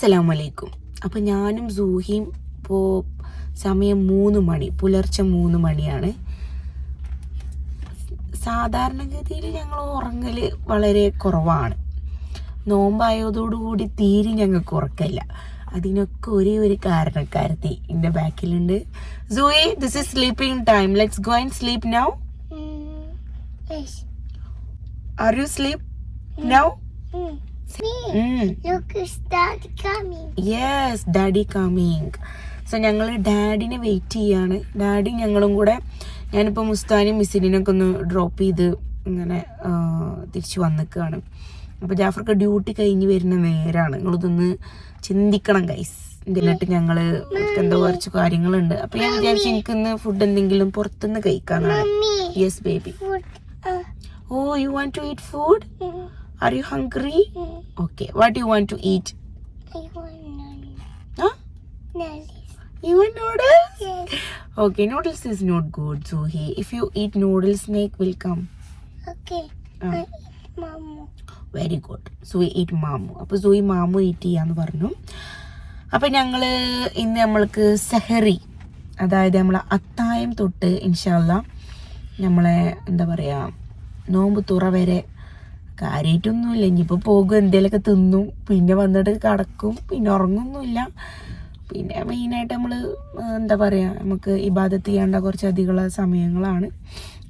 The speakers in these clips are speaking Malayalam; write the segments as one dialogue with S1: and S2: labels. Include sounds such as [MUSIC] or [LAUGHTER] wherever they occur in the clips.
S1: അസ്സലാമലൈക്കും. അപ്പം ഞാനും സൂഹിയും ഇപ്പോൾ സമയം മൂന്ന് മണി പുലർച്ചെ മൂന്ന് മണിയാണ്. സാധാരണഗതിയിൽ ഞങ്ങൾ ഉറങ്ങൽ വളരെ കുറവാണ്. നോമ്പായതോടുകൂടി തീരെ ഞങ്ങൾക്ക് ഉറക്കമില്ല. അതിനൊക്കെ ഒരേ ഒരു കാരണക്കാരത്തി എന്റെ ബാക്കിലുണ്ട്. സൂയി this is sleeping time let's go and sleep now. Are you sleep now yes daddy coming so ഞങ്ങൾ ഡാഡിനെ വെയിറ്റ് ചെയ്യാണ്. ഡാഡി ഞങ്ങളും കൂടെ ഞാനിപ്പോൾ മുസ്താനും മിസ്സിനൊക്കെ ഒന്ന് ഡ്രോപ്പ് ചെയ്ത് ഇങ്ങനെ തിരിച്ചു വന്നിക്കുകയാണ് അപ്പോൾ ജാഫർക്ക് ഡ്യൂട്ടി കഴിഞ്ഞ് വരുന്ന നേരാണ്. നിങ്ങളിതൊന്ന് ചിന്തിക്കണം ഗൈസ് എന്നിട്ട് ഞങ്ങൾ എന്തോ കുറച്ച് കാര്യങ്ങളുണ്ട്. അപ്പോൾ ഞാൻ വിചാരിച്ചു എനിക്കിന്ന് ഫുഡ് എന്തെങ്കിലും പുറത്തുനിന്ന് കഴിക്കാനാണ്. Yes baby oh you want to eat food are you hungry
S2: mm.
S1: Okay what you want to eat. You want noodles?
S2: Yes.
S1: Okay, noodles is not good, Zohi. If you eat noodles, snake will come.
S2: Okay.
S1: Ah.
S2: I eat Mama.
S1: Very good Soyi eat മാമു അപ്പോൾ സോയി മാമു ഈറ്റ് ചെയ്യാന്ന് പറഞ്ഞു അപ്പം ഞങ്ങൾ ഇന്ന് നമ്മൾക്ക് സെഹറി അതായത് നമ്മളെ അത്തായം തൊട്ട് ഇൻഷാല്ല നമ്മളെ എന്താ പറയുക നോമ്പ് തുറ വരെ കാര്യമായിട്ടൊന്നുമില്ല ഇനിയിപ്പോൾ പോകും എന്തെങ്കിലുമൊക്കെ തിന്നും പിന്നെ വന്നിട്ട് കിടക്കും പിന്നെ ഉറങ്ങുന്നുമില്ല. പിന്നെ മെയിനായിട്ട് നമ്മൾ എന്താ പറയുക നമുക്ക് ഇബാദത്ത് ചെയ്യേണ്ട കുറച്ച് അധികമുള്ള സമയങ്ങളാണ്.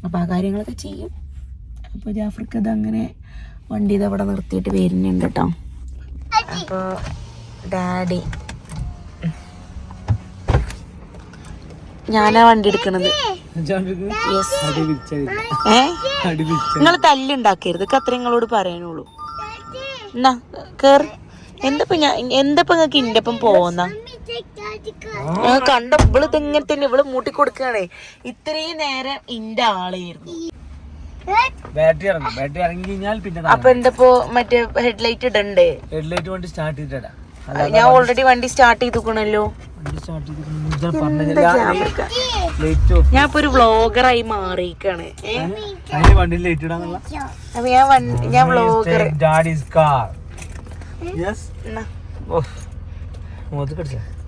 S1: അപ്പോൾ ആ കാര്യങ്ങളൊക്കെ ചെയ്യും. അപ്പോൾ ജാഫർക്ക് അതങ്ങനെ വണ്ടി ഇത് അവിടെ നിർത്തിയിട്ട് വരുന്നുണ്ട് കേട്ടോ. അപ്പോൾ ഡാഡി ഞാനാ വണ്ടി എടുക്കണത്. നിങ്ങൾ തല്ലുണ്ടാക്കരുത് അത്ര നിങ്ങളോട് പറയാനുള്ളൂ. എന്നാ കേറ്. എന്തപ്പോ ഞാൻ എന്തപ്പോ നിങ്ങക്ക് ഇന്റെ ഒപ്പം പോവുന്ന. കണ്ട ഇവൾ ഇതെങ്ങനെ തന്നെ ഇവൾ മൂട്ടി കൊടുക്കുകയാണേ ഇത്രയും നേരം ഇന്റെ ആളായിരുന്നു. അപ്പൊ എന്തപ്പോ മറ്റേ ഹെഡ്ലൈറ്റ് ഇടണ്ടേ?
S3: ഹെഡ്ലൈറ്റ് വണ്ടി സ്റ്റാർട്ട് ചെയ്തിട്ടാ
S1: ഞാൻ ഓൾറെഡി വണ്ടി സ്റ്റാർട്ട് ചെയ്തുക്കണല്ലോ. ഞാൻ ഇപ്പൊ ഒരു വ്ളോഗറായി മാറിയിക്കാണ് ഞാൻ വ്ളോഗർ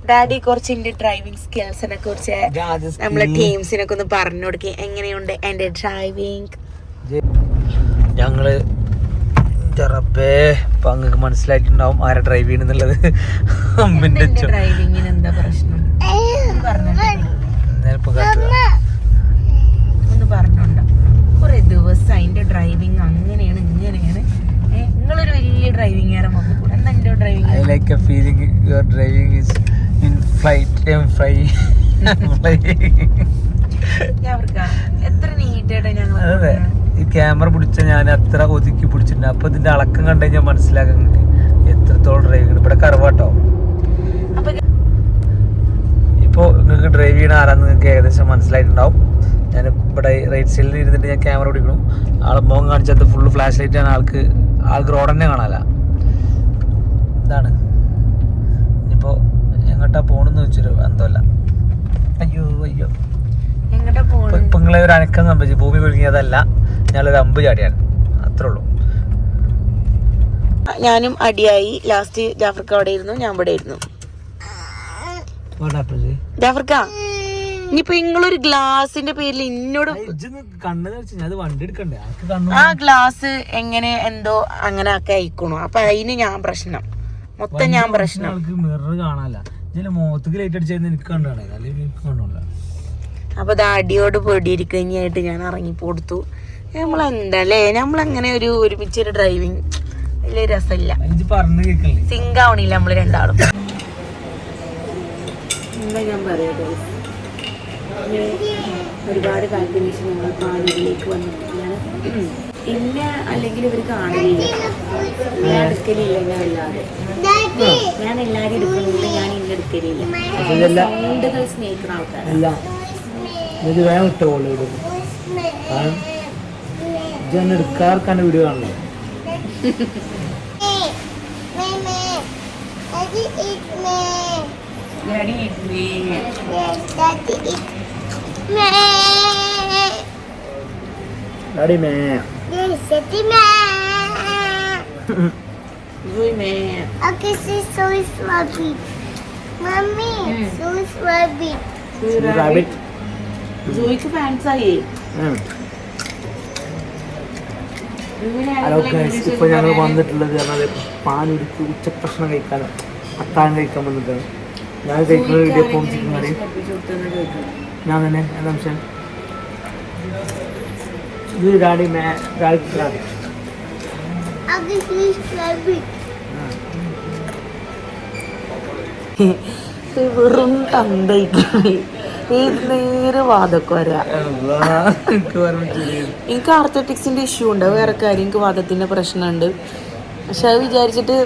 S1: ഡാഡി കുറച്ച് എന്റെ ഡ്രൈവിംഗ് സ്കിൽസിനെ കുറിച്ച് നമ്മളെ ടീംസിനൊക്കെ ഒന്ന് പറഞ്ഞു കൊടുക്കുക എങ്ങനെയുണ്ട് എന്റെ ഡ്രൈവിംഗ്
S3: ഞങ്ങൾ ചെറപ്പേ അപ്പൊ അങ്ങക്ക് മനസ്സിലായിട്ടുണ്ടാവും ആരാ ഡ്രൈവ് ചെയ്യണെന്നുള്ളത്. അമ്മിന്റെ
S1: ഡ്രൈവിങ്ങിന് എന്താ പ്രശ്നം? ഒന്ന് പറഞ്ഞോട്ടെ.
S3: ഞാനിപ്പോ
S1: ഒന്ന് പറഞ്ഞോണ്ട കുറെ ദിവസം അതിന്റെ ഡ്രൈവിംഗ് അങ്ങനെയാണ് ഇങ്ങനെയാണ്. ഏ, നിങ്ങളൊരു വലിയ ഡ്രൈവിംഗ് ആരാ നോക്കി കൂടെ. എന്താ എന്റെ driving
S3: I like a feeling your driving is in flight.
S1: ഞാൻ എത്ര നീറ്റായിട്ടാ ഞങ്ങൾ
S3: അതെ. ഈ ക്യാമറ പിടിച്ച ഞാൻ അത്ര ഒതുക്കി പിടിച്ചിട്ടുണ്ട്. അപ്പൊ ഇതിന്റെ അളക്കം കണ്ടു കഴിഞ്ഞാൽ മനസ്സിലാക്കാൻ എത്രത്തോളം ഡ്രൈവ് ചെയ്യണം. ഇവിടെ കറവാട്ടോ. ഇപ്പോൾ നിങ്ങൾക്ക് ഡ്രൈവ് ചെയ്യണ ആരാന്ന് നിങ്ങൾക്ക് ഏകദേശം മനസ്സിലായിട്ടുണ്ടാവും. ഞാൻ ഇവിടെ റൈറ്റ് സൈഡിൽ ഇരുന്നിട്ട് ഞാൻ ക്യാമറ പിടിക്കണം ആളെ മുഖം കാണിച്ചത് ഫുള്ള് ഫ്ലാഷ് ലൈറ്റ് ആണ്. ആൾക്ക് ആൾക്ക് റോഡ് തന്നെ കാണാല ഇതാണ്. ഇനിയിപ്പോൾ എങ്ങോട്ടാ പോണെന്ന് വെച്ചൊരു ബന്ധമല്ല അയ്യോ അയ്യോ. ഇപ്പൊ നിങ്ങളെ ഒരു അനക്കം സംഭവിച്ചു. ഭൂമി കുലുങ്ങിയതല്ല. ഞാനൊരു അമ്പ് ചാടിയാണ്. അത്രേ ഉള്ളൂ.
S1: ഞാനും അടിയായി. ലാസ്റ്റ് ജാഫർക്ക അവിടെ ഇരുന്നു ഞാൻ ഇവിടെ ഇരുന്നു. ജാഫർക്ക ഇനിയിപ്പോ നിങ്ങളൊരു ഗ്ലാസിന്റെ പേരിൽ എന്നോട്
S3: കണ്ണ് ഞാൻ അത് വണ്ടി എടുക്കണ്ടേ? ആൾക്ക് കണ്ണു
S1: ആ ഗ്ലാസ് എങ്ങനെ എന്തോ അങ്ങനെ ഒക്കെ അയക്കണു? അപ്പൊ അതിന് ഞാൻ പ്രശ്നം. മൊത്തം ഞാൻ പ്രശ്നം. അപ്പൊ അത് അടിയോട് പൊടിയിരിക്കുന്നതിനായിട്ട് ഞാൻ ഇറങ്ങി കൊടുത്തു നമ്മളെന്തല്ലേ? നമ്മളങ്ങനെ ഒരു ഒരുമിച്ച് ഒരു ഡ്രൈവിങ് വലിയ രസമില്ല. സിങ്ക് ആവണില്ല നമ്മൾ രണ്ടാളും. എന്താ ഞാൻ പറയട്ടെ ഒരുപാട് കാലത്തിന് ശേഷം നമ്മൾ പാലിലേക്ക് വന്നിട്ടില്ലാണ് ഇല്ല അല്ലെങ്കിൽ ഇവർ കാണില്ല ഞാൻ എടുക്കലില്ല ഞാൻ അല്ലാതെ. ഞാൻ എല്ലാരും എടുക്കുന്നുണ്ട് ഞാൻ ഇന്ന എടുക്കലില്ല. സൗണ്ടുകൾ സ്നേഹിക്കുന്ന ആൾക്കാരാണ്.
S3: അല്ല ഇത് വേഗം ഇട്ടോ ഇവിടെ കാരണം ഇജ് എടുക്കാർക്കാണ് വീഡിയോ കാണുന്നത്
S2: Daddy eat me.
S1: Daddy
S2: Yes, Daddy eat me.
S3: Daddy me
S2: Yes, Daddy me.
S1: സൂയി me
S2: Okay, see, so is rabbit. Mommy,
S1: Hmm.
S2: so is rabbit.
S1: സൂയി
S3: റാബിറ്റ്
S1: സൂയിക്ക് ഫാൻസ് ആയി
S3: ഹലോ ഗൈസ് ഇപ്പോൾ ഞങ്ങൾ വന്നിട്ടുള്ളത് പറഞ്ഞാൽ ഉച്ച ഭക്ഷണം കഴിക്കാൻ അത്താഴം കഴിക്കാൻ വന്നിട്ടാണ്. ഞാൻ കഴിക്കുന്ന വീഡിയോ ചിക്കൻ ഞാൻ തന്നെ. എന്താ സംശയം? ഇത് ഡാഡി മേ ഡാഡി.
S1: വെറും തന്തയിക്കണേ
S3: എനിക്ക്
S1: ആർത്തറ്റിക്സിന്റെ ഇഷ്യൂ ഉണ്ട്. വേറെ കാര്യം. എനിക്ക് വാദത്തിന്റെ പ്രശ്നമുണ്ട്. പക്ഷെ അത് വിചാരിച്ചിട്ട്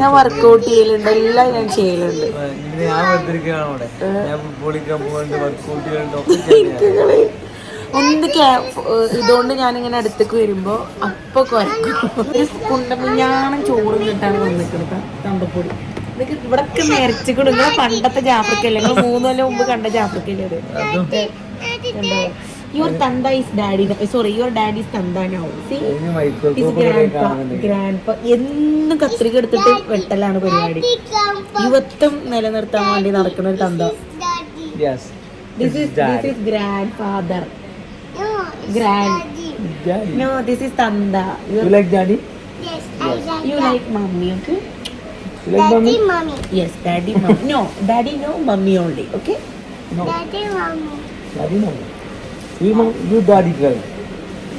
S1: ഞാൻ വർക്കൗട്ട് ചെയ്യലുണ്ട്. എല്ലാം ഞാൻ ചെയ്യലുണ്ട്. [LAUGHS] ഒന്ന് ഇതുകൊണ്ട് ഞാനിങ്ങനെ അടുത്തേക്ക് വരുമ്പോ അപ്പൊ കുരക്കും ഒരു കുണ്ടമിഞ്ഞാണം ചോറും കിട്ടാൻ വന്നിട്ടുണ്ട് തമ്പപ്പൊടി ഇതൊക്കെ ഇവിടൊക്കെ നിരച്ചിക്കൂടെ നിങ്ങളെ പണ്ടത്തെ ജാഫ്രിക്കല്ലേ നിങ്ങൾ മൂന്ന് കൊല്ലം മുമ്പ് കണ്ട ജാഫ്രിക്കല്ലേ അത്. കണ്ടോ? യുവർ തന്ത is daddy sorry your daddy is തന്ത നൗ ഗ്രാൻഡ് എന്നും കത്രിക എടുത്തിട്ട് വെട്ടലാണ് പരിപാടി. യുവത്വം നിലനിർത്താൻ വേണ്ടി നടക്കുന്ന ഒരു തന്ത.
S3: Yes
S1: this is this is grandfather
S2: daddy.
S1: No this is തന്ത
S3: you like daddy
S1: you
S2: like
S1: like mommy okay
S3: mommy
S2: Daddy, mommy.
S1: Yes daddy mommy no daddy no mommy only okay
S3: no
S2: Daddy, mommy.
S3: Daddy mommy you mom you daddy girl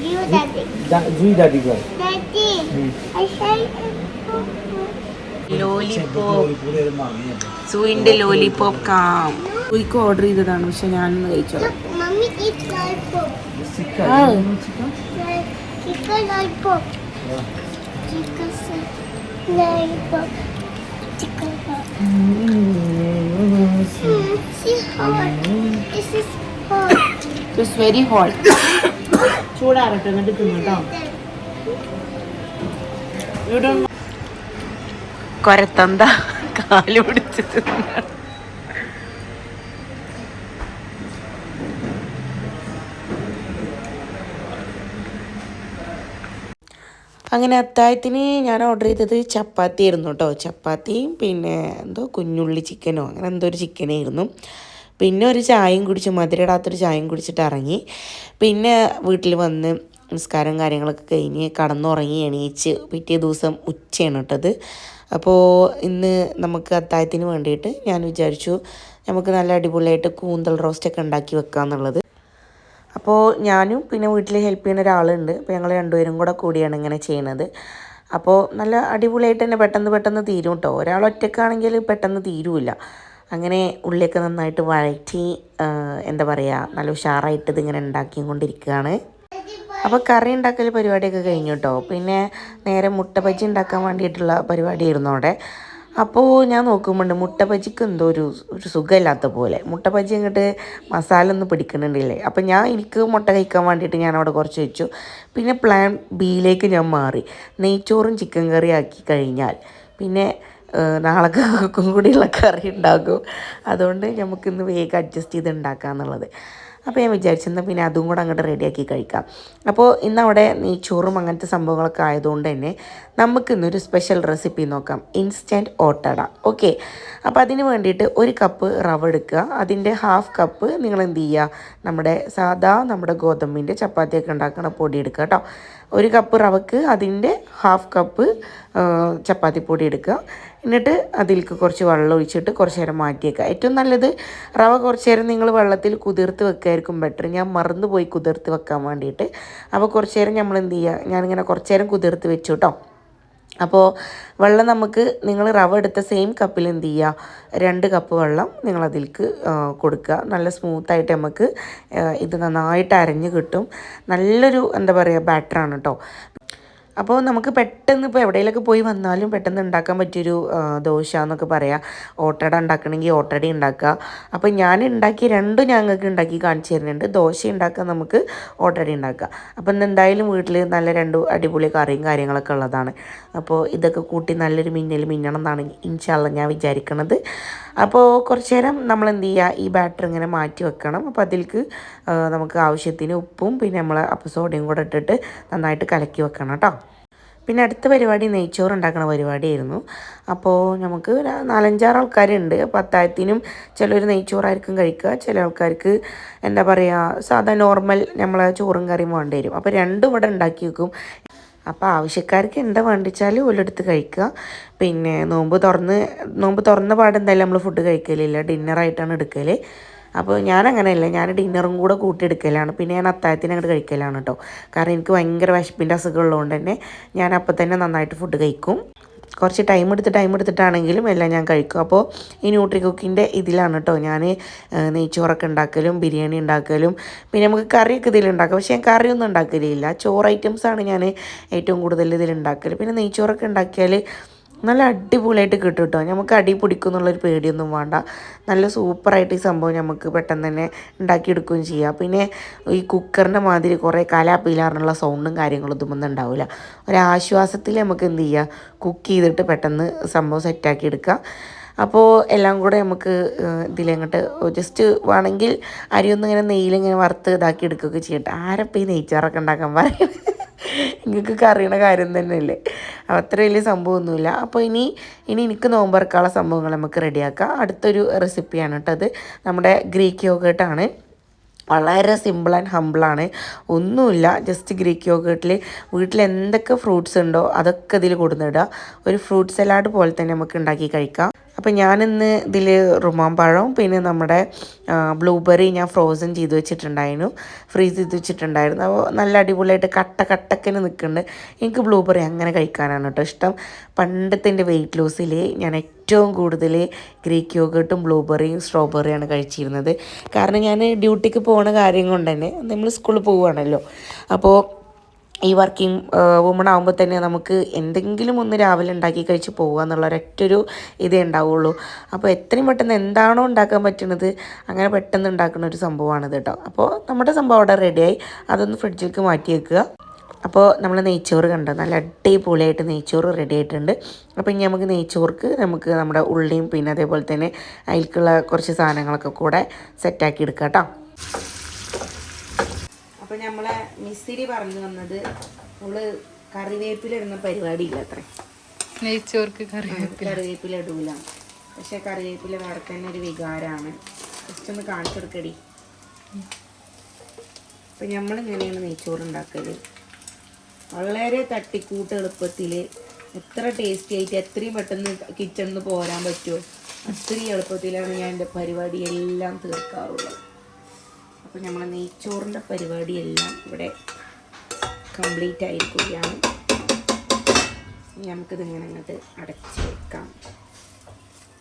S2: You, daddy.
S3: You daddy girl
S2: Daddy, I say.
S1: സൂയിന്റെ ലോലിപോപ്പ് കാം സൂയിക്ക് ഓർഡർ ചെയ്തതാണ് പക്ഷെ ഞാനൊന്ന് കഴിച്ചോ
S2: Look, mommy eat lollipop.
S1: Very hot ചൂടാറട്ടെ എന്നിട്ട് തിന്നട്ടോ കൊരത്തന്ത കാൽ പിടിച്ച് അങ്ങനെ അത്താഴത്തിന് ഞാൻ ഓർഡർ ചെയ്തത് ചപ്പാത്തി ആയിരുന്നു കേട്ടോ ചപ്പാത്തിയും പിന്നെ എന്തോ കുഞ്ഞുള്ളി ചിക്കനോ അങ്ങനെ എന്തോ ഒരു ചിക്കനായിരുന്നു പിന്നെ ഒരു ചായയും കുടിച്ച് മധുരയിടാത്തൊരു ചായയും കുടിച്ചിട്ട് ഇറങ്ങി. പിന്നെ വീട്ടിൽ വന്ന് നിസ്കാരം കാര്യങ്ങളൊക്കെ കഴിഞ്ഞ് കടന്നുറങ്ങി എണീച്ച് പിറ്റേ ദിവസം ഉച്ചയാണ് കേട്ടത് അപ്പോൾ ഇന്ന് നമുക്ക് അത്താഴത്തിന് വേണ്ടിയിട്ട് ഞാൻ വിചാരിച്ചു നമുക്ക് നല്ല അടിപൊളിയായിട്ട് കൂന്തൽ റോസ്റ്റൊക്കെ ഉണ്ടാക്കി വെക്കാമെന്നുള്ളത് അപ്പോൾ ഞാനും പിന്നെ വീട്ടിൽ ഹെൽപ്പ് ചെയ്യുന്ന ഒരാളുണ്ട്. അപ്പോൾ ഞങ്ങൾ രണ്ടുപേരും കൂടെ കൂടിയാണ് ഇങ്ങനെ ചെയ്യുന്നത് അപ്പോൾ നല്ല അടിപൊളിയായിട്ട് തന്നെ പെട്ടെന്ന് പെട്ടെന്ന് തീരും കേട്ടോ ഒരാൾ ഒറ്റക്കാണെങ്കിൽ പെട്ടെന്ന് തീരുമില്ല അങ്ങനെ ഉള്ളിയൊക്കെ നന്നായിട്ട് വഴറ്റി എന്താ പറയുക നല്ല ഉഷാറായിട്ട് ഇതിങ്ങനെ ഉണ്ടാക്കി കൊണ്ടിരിക്കുകയാണ് അപ്പോൾ കറി ഉണ്ടാക്കൽ പരിപാടിയൊക്കെ കഴിഞ്ഞു കേട്ടോ പിന്നെ നേരെ മുട്ട ബജ്ജി ഉണ്ടാക്കാൻ വേണ്ടിയിട്ടുള്ള പരിപാടിയായിരുന്നു അവിടെ. അപ്പോൾ ഞാൻ നോക്കുമ്പോണ്ട് മുട്ട ബജിക്ക് എന്തോ ഒരു ഒരു സുഖമില്ലാത്ത പോലെ. മുട്ട ബജി അങ്ങോട്ട് മസാല ഒന്നും പിടിക്കുന്നുണ്ടല്ലേ അപ്പം ഞാൻ എനിക്ക് മുട്ട കഴിക്കാൻ വേണ്ടിയിട്ട് ഞാൻ അവിടെ കുറച്ച് വെച്ചു. പിന്നെ പ്ലാൻ ബിയിലേക്ക് ഞാൻ മാറി. നെയ്ച്ചോറും ചിക്കൻ കറി ആക്കി കഴിഞ്ഞാൽ പിന്നെ നാളെ കൂടിയുള്ള കറി ഉണ്ടാക്കും അതുകൊണ്ട് നമുക്കിന്ന് വേഗം അഡ്ജസ്റ്റ് ചെയ്ത് ഉണ്ടാക്കാമെന്നുള്ളത് അപ്പോൾ ഞാൻ വിചാരിച്ചെന്നാൽ പിന്നെ അതും കൂടെ അങ്ങോട്ട് റെഡിയാക്കി കഴിക്കാം. അപ്പോൾ ഇന്ന് അവിടെ നെയ്ച്ചോറും അങ്ങനത്തെ സംഭവങ്ങളൊക്കെ ആയതുകൊണ്ട് തന്നെ നമുക്കിന്നൊരു സ്പെഷ്യൽ റെസിപ്പി നോക്കാം. ഇൻസ്റ്റന്റ് ഓട്ടട ഓക്കെ അപ്പോൾ അതിന് വേണ്ടിയിട്ട് ഒരു കപ്പ് റവ എടുക്കുക. അതിന്റെ ഹാഫ് കപ്പ് നിങ്ങൾ എന്ത് ചെയ്യുക? നമ്മുടെ സാധാ നമ്മുടെ ഗോതമ്പിന്റെ ചപ്പാത്തിയൊക്കെ ഉണ്ടാക്കുന്ന പൊടി എടുക്കുക കേട്ടോ. ഒരു കപ്പ് റവക്ക് അതിന്റെ ഹാഫ് കപ്പ് ചപ്പാത്തി പൊടി എടുക്കുക. എന്നിട്ട് അതിലേക്ക് കുറച്ച് വെള്ളം ഒഴിച്ചിട്ട് കുറച്ച് നേരം മാറ്റിയേക്കുക ഏറ്റവും നല്ലത് റവ കുറച്ച് നേരം നിങ്ങൾ വെള്ളത്തിൽ കുതിർത്ത് വെക്കായിരിക്കും ബെറ്റർ ഞാൻ മറന്നു പോയി കുതിർത്ത് വെക്കാൻ വേണ്ടിയിട്ട്. അപ്പോൾ കുറച്ച് നേരം നമ്മൾ എന്ത് ചെയ്യുക ഞാനിങ്ങനെ കുറച്ച് നേരം കുതിർത്ത് വെച്ചു കേട്ടോ അപ്പോൾ വെള്ളം നമുക്ക് നിങ്ങൾ റവ എടുത്ത സെയിം കപ്പിൽ എന്ത് ചെയ്യുക രണ്ട് കപ്പ് വെള്ളം നിങ്ങൾ അതിലേക്ക് കൊടുക്കുക നല്ല സ്മൂത്തായിട്ട് നമുക്ക് ഇത് നന്നായിട്ട് അരഞ്ഞ് കിട്ടും. നല്ലൊരു എന്താ പറയുക ബാറ്ററാണ് കേട്ടോ അപ്പോൾ നമുക്ക് പെട്ടെന്ന് ഇപ്പോൾ എവിടെയെങ്കിലൊക്കെ പോയി വന്നാലും പെട്ടെന്ന് ഉണ്ടാക്കാൻ പറ്റിയൊരു ദോശ എന്നൊക്കെ പറയാം. ഓട്ടട ഉണ്ടാക്കണമെങ്കിൽ ഓട്ടടി ഉണ്ടാക്കുക അപ്പോൾ ഞാൻ ഉണ്ടാക്കി രണ്ടും ഞങ്ങൾക്ക് ഉണ്ടാക്കി കാണിച്ചു തരുന്നുണ്ട്. ദോശ ഉണ്ടാക്കുക നമുക്ക് ഓട്ടടി ഉണ്ടാക്കുക അപ്പോൾ ഇന്ന് എന്തായാലും വീട്ടിൽ നല്ല രണ്ട് അടിപൊളി കറിയും കാര്യങ്ങളൊക്കെ ഉള്ളതാണ്. അപ്പോൾ ഇതൊക്കെ കൂട്ടി നല്ലൊരു മിന്നൽ മിന്നണം എന്നാണ് ഇൻഷാല്ല ഞാൻ വിചാരിക്കണത്. അപ്പോൾ കുറച്ച് നേരം നമ്മൾ എന്ത് ചെയ്യുക ഈ ബാറ്റർ ഇങ്ങനെ മാറ്റി വെക്കണം. അപ്പോൾ അതിലേക്ക് നമുക്ക് ആവശ്യത്തിന് ഉപ്പും പിന്നെ നമ്മൾ അപ്പം സോഡയും കൂടെ ഇട്ടിട്ട് നന്നായിട്ട് കലക്കി വെക്കണം കേട്ടോ. പിന്നെ അടുത്ത പരിപാടി നെയ്ച്ചോറ് ഉണ്ടാക്കുന്ന പരിപാടിയായിരുന്നു. അപ്പോൾ നമുക്ക് ഒരു നാലഞ്ചാറ് ആൾക്കാരുണ്ട്. അപ്പോൾ അത്താഴത്തിനും ചിലർ നെയ്ച്ചോറായിരിക്കും കഴിക്കുക. ചില ആൾക്കാർക്ക് എന്താ പറയുക സാധാ നോർമൽ നമ്മളെ ചോറും കറിയും വേണ്ടി വരും. അപ്പോൾ രണ്ടും ഇവിടെ ഉണ്ടാക്കി വെക്കും. അപ്പോൾ ആവശ്യക്കാർക്ക് എന്താ വേണ്ടിച്ചാൽ ഒരിടത്ത് കഴിക്കുക. പിന്നെ നോമ്പ് തുറന്ന് നോമ്പ് തുറന്ന പാടെന്തായാലും നമ്മൾ ഫുഡ് കഴിക്കലില്ല. ഡിന്നറായിട്ടാണ് എടുക്കൽ അപ്പോൾ ഞാൻ അങ്ങനെയല്ല ഞാൻ ഡിന്നറും കൂടെ കൂട്ടിയെടുക്കലാണ്. പിന്നെ ഞാൻ അത്താഴത്തിന് അങ്ങോട്ട് കഴിക്കലാണ് കേട്ടോ കാരണം എനിക്ക് ഭയങ്കര വിശപ്പിന്റെ അസുഖം ഉള്ളതുകൊണ്ട് തന്നെ ഞാൻ അപ്പം തന്നെ നന്നായിട്ട് ഫുഡ് കഴിക്കും. കുറച്ച് ടൈം എടുത്ത് ടൈം എടുത്തിട്ടാണെങ്കിലും എല്ലാം ഞാൻ കഴിക്കും. അപ്പോൾ ഈ ന്യൂട്രി കുക്കിന്റെ ഇതിലാണ് കേട്ടോ ഞാൻ നെയ്ച്ചോറൊക്കെ ഉണ്ടാക്കലും ബിരിയാണി ഉണ്ടാക്കലും പിന്നെ നമുക്ക് കറിയൊക്കെ ഇതിലുണ്ടാക്കാം പക്ഷേ ഞാൻ കറിയൊന്നും ഉണ്ടാക്കലില്ല. ചോറ് ഐറ്റംസാണ് ഞാൻ ഏറ്റവും കൂടുതൽ ഇതിലുണ്ടാക്കൽ പിന്നെ നെയ്ച്ചോറൊക്കെ ഉണ്ടാക്കിയാൽ നല്ല അടിപൊളിയായിട്ട് കിട്ടും കേട്ടോ. നമുക്ക് അടി പിടിക്കും എന്നുള്ളൊരു പേടിയൊന്നും വേണ്ട. നല്ല സൂപ്പറായിട്ട് ഈ സംഭവം നമുക്ക് പെട്ടെന്ന് തന്നെ ഉണ്ടാക്കിയെടുക്കുകയും ചെയ്യാം. പിന്നെ ഈ കുക്കറിന്റെ മാതിരി കുറേ കലാപ്പിലാറിനുള്ള സൗണ്ടും കാര്യങ്ങളും ഇതൊന്നും ഉണ്ടാവില്ല. ഒരാശ്വാസത്തിൽ നമുക്ക് എന്ത് ചെയ്യുക കുക്ക് ചെയ്തിട്ട് പെട്ടെന്ന് സംഭവം സെറ്റാക്കി എടുക്കാം അപ്പോൾ എല്ലാം കൂടെ നമുക്ക് ഇതിലങ്ങോട്ട് ജസ്റ്റ് വേണമെങ്കിൽ അരിയൊന്നും ഇങ്ങനെ നെയ്യിലിങ്ങനെ വറുത്ത് ഇതാക്കി എടുക്കുകയൊക്കെ ചെയ്യട്ടെ. ആരപ്പം ഈ നെയ്ച്ചാറൊക്കെ ഉണ്ടാക്കാൻ പറയുന്നത് നിങ്ങൾക്ക് അറിയണ കാര്യം തന്നെയല്ലേ? അത്ര വലിയ സംഭവമൊന്നുമില്ല. അപ്പോൾ ഇനി ഇനി എനിക്ക് നോമ്പറക്കാനുള്ള സംഭവങ്ങൾ നമുക്ക് റെഡിയാക്കാം. അടുത്തൊരു റെസിപ്പിയാണ് കേട്ടോ അത്. നമ്മുടെ ഗ്രീക്ക് യോഗേട്ടാണ്. വളരെ സിമ്പിൾ ആൻഡ് ഹമ്പിളാണ് ഒന്നുമില്ല. ജസ്റ്റ് ഗ്രീക്ക് യോഗേട്ടിൽ വീട്ടിൽ എന്തൊക്കെ ഫ്രൂട്ട്സ് ഉണ്ടോ അതൊക്കെ ഇതിൽ കൊടുന്നിടുക ഒരു ഫ്രൂട്ട് സലാഡ് പോലെ തന്നെ നമുക്ക് ഉണ്ടാക്കി കഴിക്കാം. അപ്പോൾ ഞാനിന്ന് ഇതിൽ റുമാൻ പഴവും പിന്നെ നമ്മുടെ ബ്ലൂബെറി ഞാൻ ഫ്രോസൺ ചെയ്ത് വെച്ചിട്ടുണ്ടായിരുന്നു. ഫ്രീസ് ചെയ്ത് വെച്ചിട്ടുണ്ടായിരുന്നു. അപ്പോൾ നല്ല അടിപൊളിയായിട്ട് കട്ട കട്ടക്കന് നിൽക്കുന്നുണ്ട് എനിക്ക് ബ്ലൂബെറി അങ്ങനെ കഴിക്കാനാണ് കേട്ടോ ഇഷ്ടം. പണ്ടത്തെ എന്റെ വെയിറ്റ് ലോസിൽ ഞാൻ ഏറ്റവും കൂടുതൽ ഗ്രീക്ക് യോഗട്ടും ബ്ലൂബെറിയും സ്ട്രോബെറിയാണ് കഴിച്ചിരുന്നത്. കാരണം ഞാൻ ഡ്യൂട്ടിക്ക് പോകുന്ന കാര്യം കൊണ്ട് തന്നെ നമ്മൾ സ്കൂളിൽ പോവുകയാണല്ലോ അപ്പോൾ ഈ വർക്കിംഗ് വുമൺ ആകുമ്പോൾ തന്നെ നമുക്ക് എന്തെങ്കിലും ഒന്ന് രാവിലെ ഉണ്ടാക്കി കഴിച്ച് പോകുക എന്നുള്ള ഒരൊറ്റൊരു ഇതേ ഉണ്ടാവുള്ളൂ. അപ്പോൾ എത്രയും പെട്ടെന്ന് എന്താണോ ഉണ്ടാക്കാൻ പറ്റുന്നത് അങ്ങനെ പെട്ടെന്ന് ഉണ്ടാക്കുന്ന ഒരു സംഭവമാണിത് കേട്ടോ അപ്പോൾ നമ്മുടെ സംഭവം അവിടെ റെഡിയായി അതൊന്ന് ഫ്രിഡ്ജിലേക്ക് മാറ്റി വെക്കുക. അപ്പോൾ നമ്മൾ നെയ്ച്ചോറ് കണ്ടോ? നല്ല അടിപൊളിയായിട്ട് നെയ്ച്ചോറ് റെഡി ആയിട്ടുണ്ട്. അപ്പോൾ ഇനി നമുക്ക് നെയ്ച്ചോർക്ക് നമുക്ക് നമ്മുടെ ഉള്ളിയും പിന്നെ അതേപോലെ തന്നെ അതിലേക്കുള്ള കുറച്ച് സാധനങ്ങളൊക്കെ കൂടെ സെറ്റാക്കി എടുക്കാം കേട്ടോ അപ്പോൾ നമ്മളെ മിസ്സിരി പറഞ്ഞു വന്നത് നമ്മൾ കറിവേപ്പിലിടുന്ന പരിപാടിയില്ല അത്രേ.
S4: നെയ്ച്ചോർക്ക് കറിവേപ്പിലിടൂല
S1: കറിവേപ്പില. ഇടൂല പക്ഷെ കറിവേപ്പില വേറെ തന്നെ ഒരു വികാരമാണ് ജസ്റ്റ് ഒന്ന് കാണിച്ചു കൊടുക്കടി. അപ്പം നമ്മൾ ഇങ്ങനെയാണ് നെയ്ച്ചോറ് ഉണ്ടാക്കൽ വളരെ തട്ടിക്കൂട്ട് എളുപ്പത്തിൽ എത്ര ടേസ്റ്റി ആയിട്ട് എത്രയും പെട്ടെന്ന് കിച്ചണിൽ നിന്ന് പോരാൻ പറ്റുമോ അത്രയും എളുപ്പത്തിലാണ് ഞാൻ എന്റെ പരിപാടി എല്ലാം തീർക്കാറുള്ളത്. അപ്പോൾ നമ്മളെ നെയ്ച്ചോറിന്റെ പരിപാടിയെല്ലാം ഇവിടെ കംപ്ലീറ്റ് ആയിരിക്കുകയാണ്. ഇനി നമുക്കിത് ഇങ്ങനെ അങ്ങോട്ട് അടച്ച് വെക്കാം.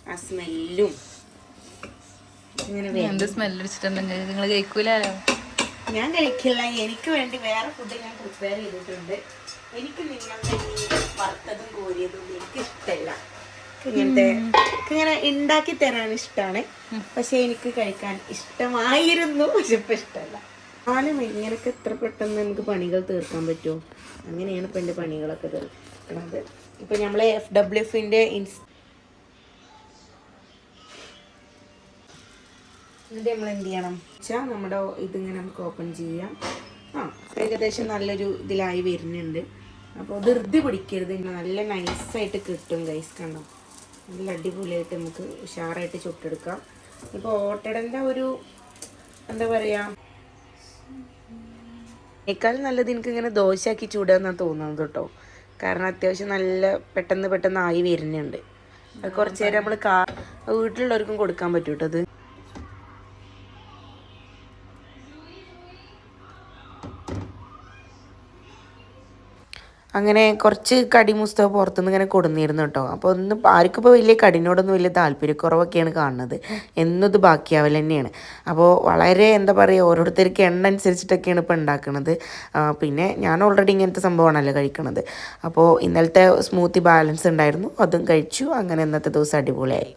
S1: ആ സ്മെല്ലും ഇങ്ങനെ
S4: എന്ത് സ്മെല്ല് നിങ്ങൾ കഴിക്കൂലോ
S1: ഞാൻ കഴിക്കില്ല. എനിക്ക് വേണ്ടി വേറെ ഫുഡ് ഞാൻ പ്രിപ്പയർ ചെയ്തിട്ടുണ്ട്. എനിക്ക് നിങ്ങളുടെ വറുത്തതും കോരിയതും എനിക്ക് ഇഷ്ടമല്ല ഇങ്ങനത്തെ ഇങ്ങനെ ഉണ്ടാക്കി തരാൻ ഇഷ്ടമാണ് പക്ഷെ എനിക്ക് കഴിക്കാൻ ഇഷ്ടമായിരുന്നു. പക്ഷെ ഇപ്പം ഇഷ്ടമല്ല. ആലും ഇങ്ങനൊക്കെ എത്ര പെട്ടെന്ന് നമുക്ക് പണികൾ തീർക്കാൻ പറ്റുമോ അങ്ങനെയാണ് ഇപ്പം എന്റെ പണികളൊക്കെ തീർക്കുന്നത് ഇപ്പൊ നമ്മളെ എഫ് ഡബ്ല്യു എഫിന്റെ ഇൻസ് എന്നിട്ട് നമ്മൾ എന്ത് ചെയ്യണം? വെച്ചാൽ നമ്മുടെ ഇതിങ്ങനെ നമുക്ക് ഓപ്പൺ ചെയ്യാം. ആ ഏകദേശം നല്ലൊരു ഇതിലായി വരുന്നുണ്ട്. അപ്പോൾ ധൃതി പിടിക്കരുത്. നല്ല നൈസായിട്ട് കിട്ടും ഗൈസ് കണ്ടോ? നല്ല അടിപൊളിയായിട്ട് നമുക്ക് ഉഷാറായിട്ട് ചുട്ടെടുക്കാം. ഇപ്പോൾ ഓട്ടടന്റെ ഒരു എന്താ പറയുക അതിനേക്കാൾ നല്ലത് എനിക്ക് ഇങ്ങനെ ദോശയാക്കി ചൂടാന്നാണ് തോന്നുന്നത് കേട്ടോ. കാരണം അത്യാവശ്യം നല്ല പെട്ടെന്ന് പെട്ടെന്ന് ആയി വരുന്നുണ്ട്. കുറച്ചു നേരം നമ്മൾ കാ വീട്ടിലുള്ളവർക്കും കൊടുക്കാൻ പറ്റൂട്ടോ അങ്ങനെ കുറച്ച് കടി മുസ്തക പുറത്തുനിന്ന് ഇങ്ങനെ കൊടുന്നിരുന്നു കേട്ടോ. അപ്പോൾ ഒന്ന് ആർക്കും ഇപ്പോൾ വലിയ കടിനോടൊന്നും വലിയ താല്പര്യക്കുറവൊക്കെയാണ് കാണുന്നത്. എന്നും ഇത് ബാക്കിയാവൽ തന്നെയാണ്. അപ്പോൾ വളരെ എന്താ പറയുക ഓരോരുത്തർക്ക് എണ്ണ അനുസരിച്ചിട്ടൊക്കെയാണ് ഇപ്പോൾ ഉണ്ടാക്കുന്നത് പിന്നെ ഞാൻ ഓൾറെഡി ഇങ്ങനത്തെ സംഭവമാണല്ലോ കഴിക്കണത്. അപ്പോൾ ഇന്നലത്തെ സ്മൂത്തി ബാലൻസ് ഉണ്ടായിരുന്നു. അതും കഴിച്ചു. അങ്ങനെ ഇന്നത്തെ ദിവസം അടിപൊളിയായി.